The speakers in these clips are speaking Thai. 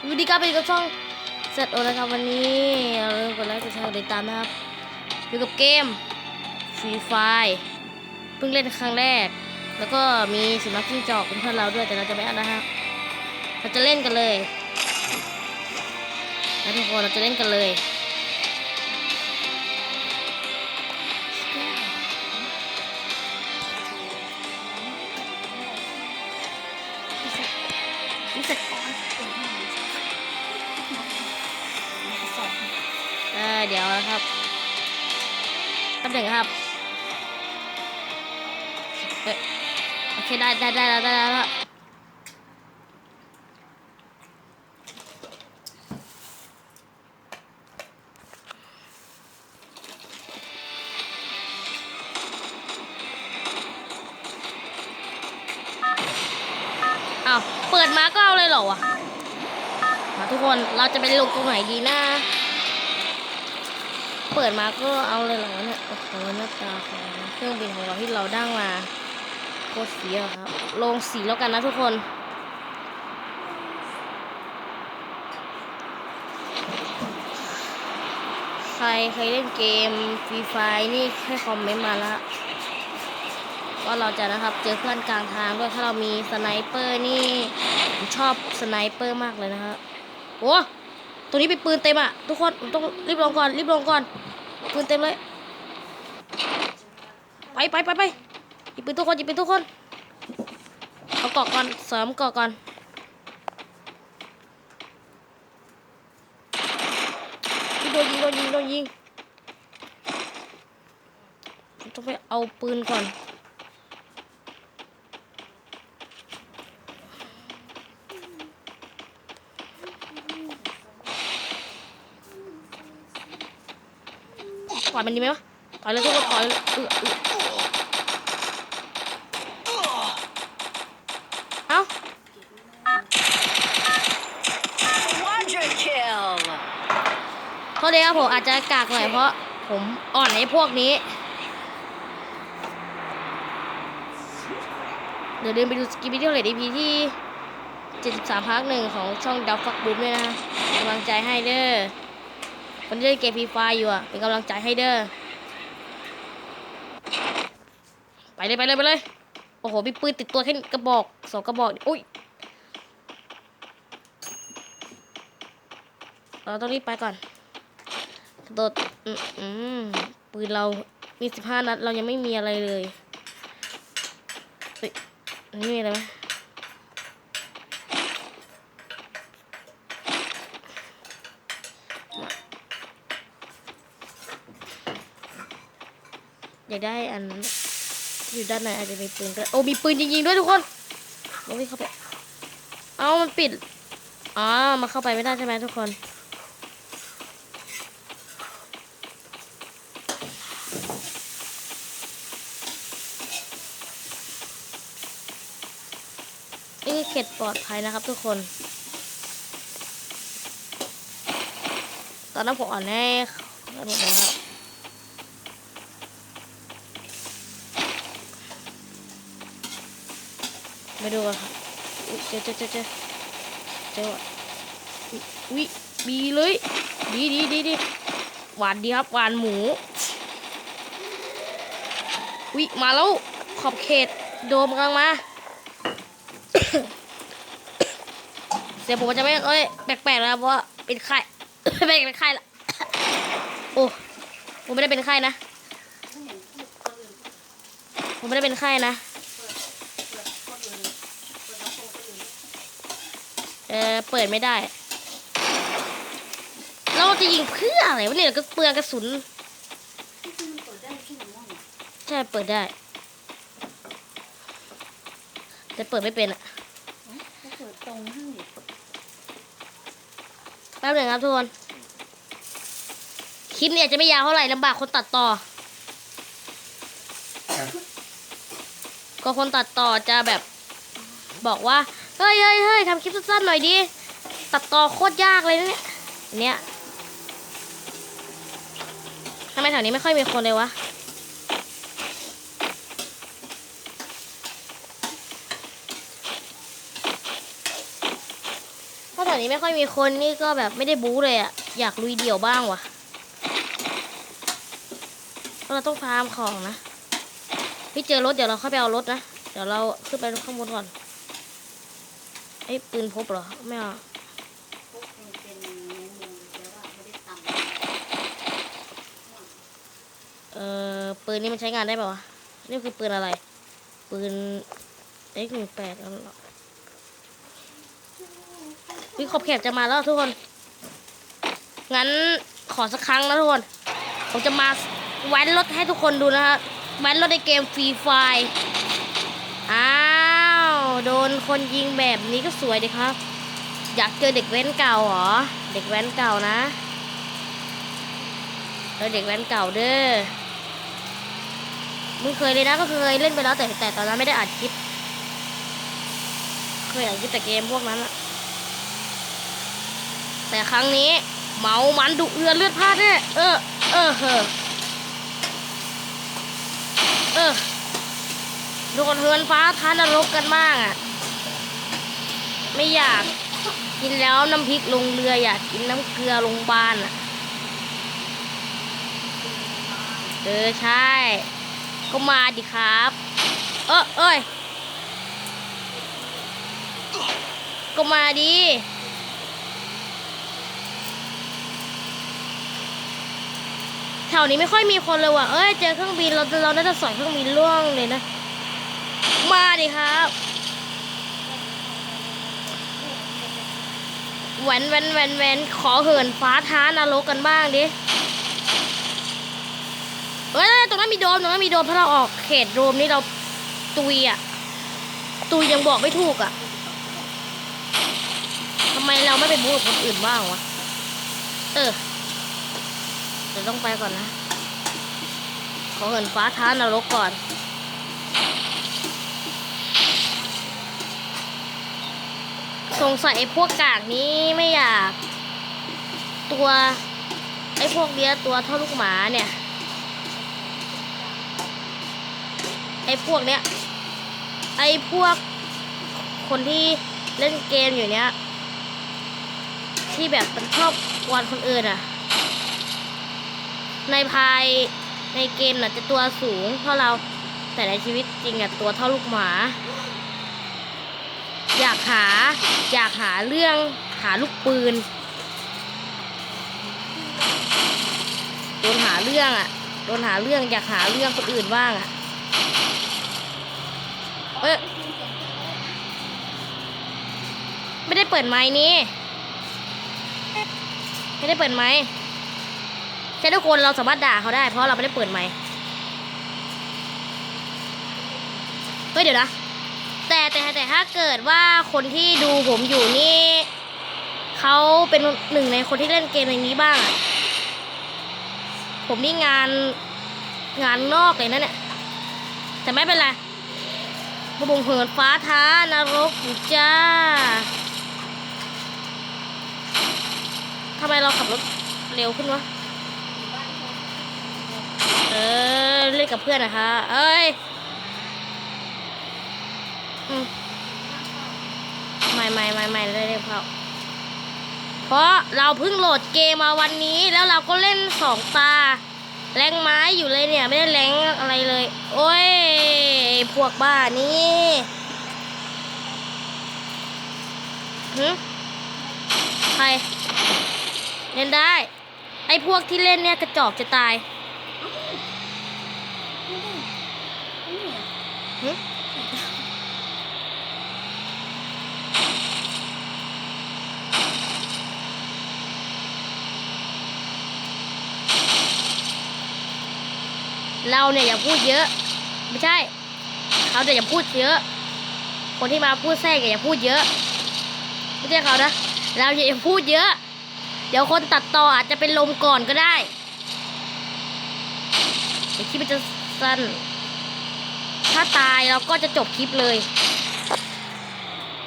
สวัสดีครับเป็นกับช่องเซตโอนะครับวันนี้เราเริ่มกดไลค์กดแชร์กดติดตามนะครับอยู่กับเกมฟรีไฟเพิ่งเล่นครั้งแรก แล้วก็มีสุนัขจิ้งจอกเป็นเพื่อนเราด้วยแต่เราจะไม่เอานะครับเราจะเล่นกันเลยนะทุกคนเราจะเล่นกันเลย เดี๋ยวนะครับแป๊บหนึ่งครับเอ้ยโอเคได้ได้ได้แล้วได้แล้วได้แล้วอ้าวเปิดมาก็เอาเลยเหรอวะมาทุกคนเราจะไปลงตรงไหนดีนะ เปิดมาก็เอาเลยเหรอเนี่ยโอ้โหหน้าตาของเครื่องบินของเราที่เราดั้งมาโคตรเสียครับลงสีแล้วกันนะทุกคนใครเคยเล่นเกมฟรีไฟนี่ให้คอมเมนต์มาละว่าเราจะนะครับเจอเพื่อนกลางทางด้วยถ้าเรามีสไนเปอร์นี่ผมชอบสไนเปอร์มากเลยนะครับโอ้ตัวนี้เป็นปืนเต็มอะ ทุกคนผมต้องรีบลงก่อน รีบลงก่อน ปืนเต็มเลย ไปไปไปไปหยิบปืนทุกคนหยิบปืนทุกคน เอาเกาะก่อน เสริมเกาะก่อน โดนยิงโดนยิงโดนยิง ต้องไปเอาปืนก่อน ต่อยมันดีไหมวะต่อยเลยทุกคนต่อยเลยเออเออเอ้า Quadra kill โทษเลยครับผมอาจจะกากหน่อยเพราะผมอ่อนในพวกนี้ เดี๋ยวเดินไปดูสกิปวิดีโอเลยดีพีที่ 73ภาคหนึ่งของช่องดับฟักบุ๊ด้วยนะกำลังใจให้เด้อ คนที่เล่นเกมฟรีไฟอยู่อะเป็นกำลังใจให้เด้อไปเลยไปเลยไปเลยโอ้โหมีปืนติดตัวแค่กระบอกสองกระบอกอุ้ยเราต้องรีบไปก่อนกระโดดอืมปืนเรามีสิบห้านัดเรายังไม่มีอะไรเลยเฮ้ยนี่มีอะไรไหม อยากได้อันอยู่ด้านในอาจจะมีปืนก็ได้โอ้มีปืนจริงๆด้วยทุกคนเราวิ่งเข้าไปเอามันปิดอ๋อมาเข้าไปไม่ได้ใช่ไหมทุกคนนี่คือเขตปลอดภัยนะครับทุกคน ตอนนั้นผมอ่อนแน่หมดเลยครับ มา ดูกันครับอุ๊ยเจอเจอเจอเจอเจอว่ะอุ๊ยวิบีเลยดีดีดีดีหวานดีครับหวานหมูวิมาแล้วขอบเขตโดมกำลังมา เสียผมจะไม่เอ้ยแปลกๆแล้วเพราะเป็นไข้ไม่เป็นไข้ละโอ้ผมไม่ได้เป็นไข้นะ ผมไม่ได้เป็นไข้นะ เออเปิดไม่ได้ เราจะยิงเพื่ออะไรวะเนี่ยก็เปลืองกระสุนใช่เปิดได้ แต่เปิดไม่เป็นอะก็เปิดตรงให้แป๊บหนึ่งครับทุกคนคลิปเนี่ยจะไม่ยาวเท่าไหร่ลำบากคนตัดต่อ ก็คนตัดต่อจะแบบบอกว่า เฮ้ยเฮ้ยเฮ้ยทำคลิปสั้นๆหน่อยดิ ตัดต่อโคตรยากเลยเนี่ยอันเนี่ยทำไมแถวนี้ไม่ค่อยมีคนเลยวะราะตอนนี้ไม่ค่อยมีคนนี่ก็แบบไม่ได้บู๊เลยอะอยากลุยเดี่ยวบ้างว่ะเราะเราต้องฟาร์มของนะ พี่เจอรถเดี๋ยวเราเข้าไปเอารถนะ เดี๋ยวเราขึ้นไปข้างบนก่อน ไอ้ปืนพบเหรอ ไม่เอาเป็นเป็นเนื้อเนื้อแล้วว่าไม่ได้ตำเอปืนนี้มันใช้งานได้ป่าวะ นี่คือปืนอะไร ปืน X หนึ่งแปดแล้วเหรอวิขอบแคบจะมาแล้วทุกคน งั้นขอสักครั้งนะทุกคน ผมจะมาแว้นรถให้ทุกคนดูนะฮะแว้นรถในเกมฟรีไฟอ้า โดนคนยิงแบบนี้ก็สวยดีครับ อยากเจอเด็กแว้นเก่าเหรอ เด็กแว้นเก่านะเออเด็กแว้นเก่าเด้อ มึงเคยเลยนะก็เคยเล่นไปแล้วแต่แต่ตอนนั้นไม่ได้อัดคลิป เคยอัดคลิปแต่เกมพวกนั้นอะแต่ครั้งนี้เมามันดุเอือเลือดพลาดแน่เออ เออเฮอเออ ดนเฮือนฟ้าท้านนรกกันมากอะไม่อยากกินแล้วน้ำพริกลงเรืออยากกินน้ำเกลือลงบ้านอะเออใช่ ก็มาดิครับ เออเอ้ย ก็มาดิแถวนี้ไม่ค่อยมีคนเลยว่ะ เอ้ย เจอเครื่องบินเราเราน่าจะสอยเครื่องบินล่วงเลยนะ มาดิครับแหวนแหวนแหวนแหวนขอเหินฟ้าท้านรกกันบ้างดิเอ้ยตรงนั้นมีโดมตรงนั้นมีโดมถ้าเราออกเขตโดมนี่เราตุยอะตุยยังบอกไม่ถูกอะทำไมเราไม่ไปบู๊กับคนอื่นบ้างวะเออเดี๋ยวต้องไปก่อนนะขอเหินฟ้าท้านรกก่อน สงสัยไอ้พวกกากนี้ไม่อยาก ตัว ไอ้พวกเนี้ยตัวเท่าลูกหมาเนี่ย ไอ้พวกเนี้ย ไอ้พวกคนที่เล่นเกมอยู่เนี้ย ที่แบบมันชอบกวนคนอื่นอะในภายในเกมน่ะจะตัวสูงเท่าเราแต่ในชีวิตจริงอะตัวเท่าลูกหมา อยากหาอยากหาเรื่องหาลูกปืนโดนหาเรื่องอะโดนหาเรื่องอยากหาเรื่องคนอื่นบ้างอะเอ้ยไม่ได้เปิดไม้นี่ไม่ได้เปิดไม้ใช่ทุกคนเราสามารถด่าเขาได้เพราะเราไม่ได้เปิดไม้เฮ้ยเดี๋ยวนะ แต่แต่แต่ถ้าเกิดว่าคนที่ดูผมอยู่นี่เขาเป็นหนึ่งในคนที่เล่นเกมในนี้บ้าง ผมนี่งานงานนอกเลยนะเนี่ย แต่ไม่เป็นไรบบุงเหินฟ้าท้านรกอยู่จ้าทำไมเราขับรถเร็วขึ้นวะ เออเล่นกับเพื่อนนะคะ เอ้ย ไม่ไม่ไม่ไม่เล่นเขาเพราะเราเพิ่งโหลดเกมมาวันนี้แล้วเราก็เล่นสองตา แรงไม้อยู่เลยเนี่ย ไม่ได้แรงอะไรเลย โอ้ย พวกบ้านี่หึใคร เล่นได้ ไอ้พวกที่เล่นเนี่ยกระจอกจะตายหึ เราเนี่ยอย่าพูดเยอะ ไม่ใช่ เขาจะอย่าพูดเยอะ คนที่มาพูดแทรกอย่าพูดเยอะไม่ใช่เขานะเราอย่าพูดเยอะ เดี๋ยวคนตัดต่ออาจจะเป็นลมก่อนก็ได้เดี๋ยวคลิปมันจะสั้น ถ้าตายเราก็จะจบคลิปเลย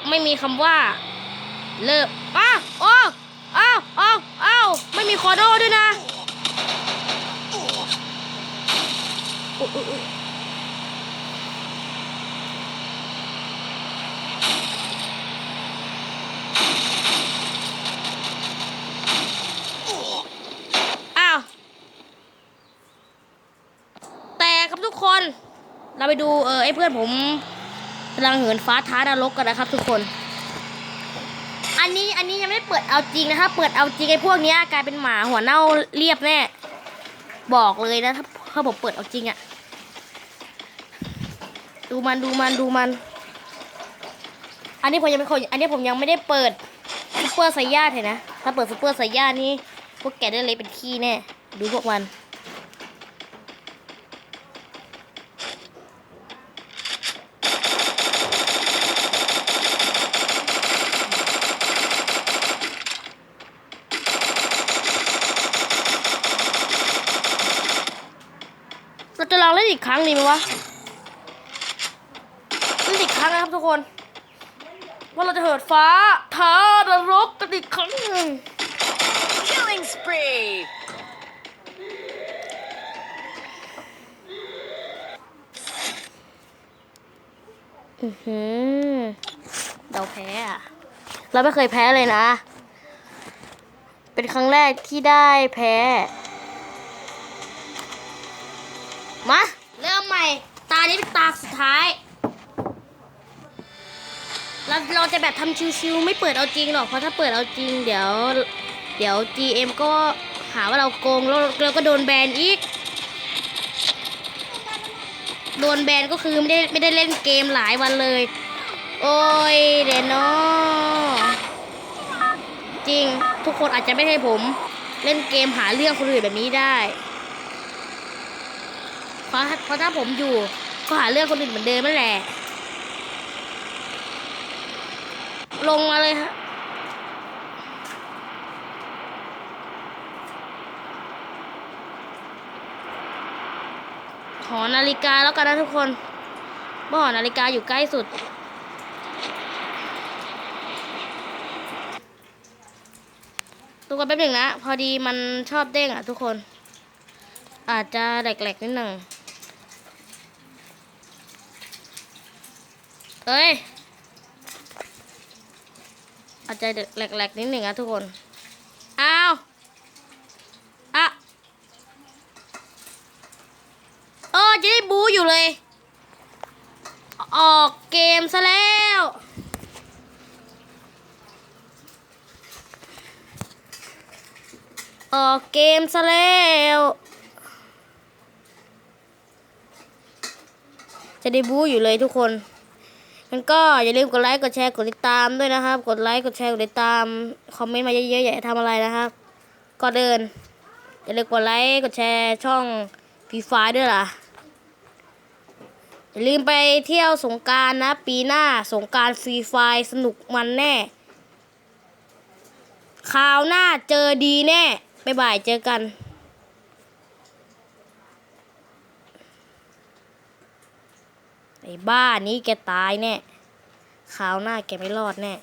ไม่มีคำว่า เลิกอ้าวอ้าวอ้าวอ้าวอ้าวไม่มีคอโดด้วยนะ อ้าว แต่ครับทุกคน เราไปดูเออไอ้เพื่อนผมกำลังเหินฟ้าท้านรกกันนะครับทุกคน อันนี้อันนี้ยังไม่เปิดเอาจริงนะครับ เปิดเอาจริงไอ้พวกนี้กลายเป็นหมาหัวเน่าเรียบแน่ บอกเลยนะถ้าถ้าผมเปิดเอาจริงอะ่ะ ดูมันดูมันดูมัน อันนี้ผมยังไม่เคยอันนี้ผมยังไม่ได้เปิดซุปเปอร์ไซย่าเห็นนะ ถ้าเปิดซุปเปอร์ไซย่านี่พวกแกได้เลยเป็นขี้แน่ ดูพวกมัน เราจะลองเล่นอีกครั้งดีไหมวะ เล่นอี กครั้งนะครับทุกคน ว่าเราจะเหิดฟ้าท้านรกกันอีกครั้งหนึ่ง Killing spree! อือหือเราแพ้อะเราไม่เคยแพ้เลยนะ เป็นครั้งแรกที่ได้แพ้ มา เริ่มใหม่ ตานี้เป็นตาสุดท้าย เราเราจะแบบทำชิวๆไม่เปิดเอาจริงหรอกเพราะถ้าเปิดเอาจริง เดี๋ยว เดี๋ยว GM ก็หาว่าเราโกงแล้วเราก็โดนแบนอีก โดนแบนก็คือไม่ได้ไม่ได้เล่นเกมหลายวันเลย โอ้ยเดนโนจริงทุกคนอาจจะไม่ให้ผม เล่นเกมหาเรื่องคนอื่นแบบนี้ได้เพราะเพราะถ้าผมอยู่ก็หาเรื่องคนอื่นเหมือนเดิมนั่นแหละ ลงมาเลยฮะหอนาฬิกาแล้วกันนะทุกคนเพราะหอนาฬิกาอยู่ใกล้สุดทุกคนแป๊บหนึ่งนะ พอดีมันชอบเด้งอะทุกคน อาจจะแหลกๆนิดหนึ่งเอ้ย อาจจะแหลกๆนิดหนึ่งอะทุกคน อ้าวอะเออจะได้บูอยู่เลย ออกเกมซะแล้ว ออกเกมซะแล้วจะได้บูอยู่เลยทุกคน งั้นก็อย่าลืมกดไลค์กดแชร์กดติดตามด้วยนะครับ กดไลค์กดแชร์กดติดตามคอมเมนต์มาเยอะๆอย่าให้ทำอะไรนะครับก็เดินอย่าลืมกดไลค์กดแชร์ช่องฟีฟาด้วยล่ะอย่าลืมไปเที่ยวสงการนะ ปีหน้าสงการฟรีไฟสนุกมันแน่คราวหน้าเจอดีแน่บ๊ายบายเจอกัน ไอ้บ้านี้แกตายแน่คราวหน้าแกไม่รอดแน่